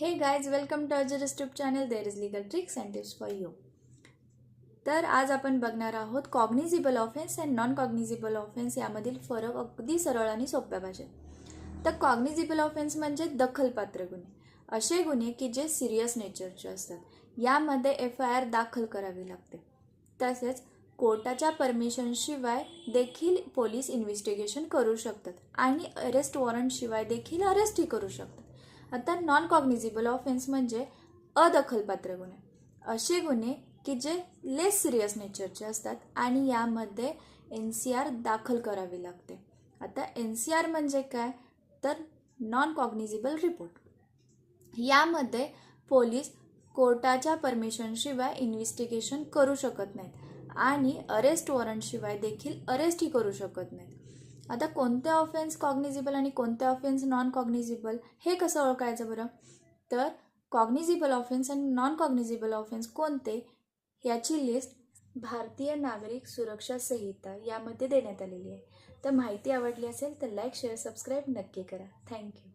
Hey guys welcome to our YouTube channel there is legal tricks and tips for you तर आज आपण बघणार आहोत cognizable offence and non cognizable offence यामधील फरक अगदी सरळ आणि सोप्या भाषेत. तर कॉग्निझिबल ऑफेन्स म्हणजे दखलपात्र गुन्हे. असे गुन्हे की जे सिरियस नेचरचे असतात. यामध्ये एफ आय आर दाखल करावी लागते. तसेच कोर्टाच्या परमिशनशिवाय देखील पोलीस इन्व्हेस्टिगेशन करू शकतात आणि अरेस्ट वॉरंटशिवाय देखील अरेस्टही करू शकतात. आता नॉन कॉग्निझिबल ऑफेन्स म्हणजे अदखलपात्र गुन्हे. असे गुन्हे की जे लेस सिरियस नेचरचे असतात आणि यामध्ये एन सी आर दाखल करावी लागते. आता एन सी आर म्हणजे काय? तर नॉन कॉग्निझिबल रिपोर्ट यामध्ये पोलीस कोर्टाच्या परमिशनशिवाय इन्व्हेस्टिगेशन करू शकत नाहीत आणि अरेस्ट वॉरंटशिवाय देखील अरेस्टही करू शकत नाहीत. आता कोणते ऑफेन्स कॉग्निझिबल आणि कोणते ऑफेन्स नॉन कॉग्निझिबल हे कसं ओळखायचं बरं? तर कॉग्निझिबल ऑफेन्स आणि नॉन कॉग्निझिबल ऑफेन्स कोणते? याची लिस्ट भारतीय नागरिक सुरक्षा संहिता यामध्ये देण्यात आलेली आहे. तर माहिती आवडली असेल तर लाईक शेअर सबस्क्राईब नक्की करा. थँक्यू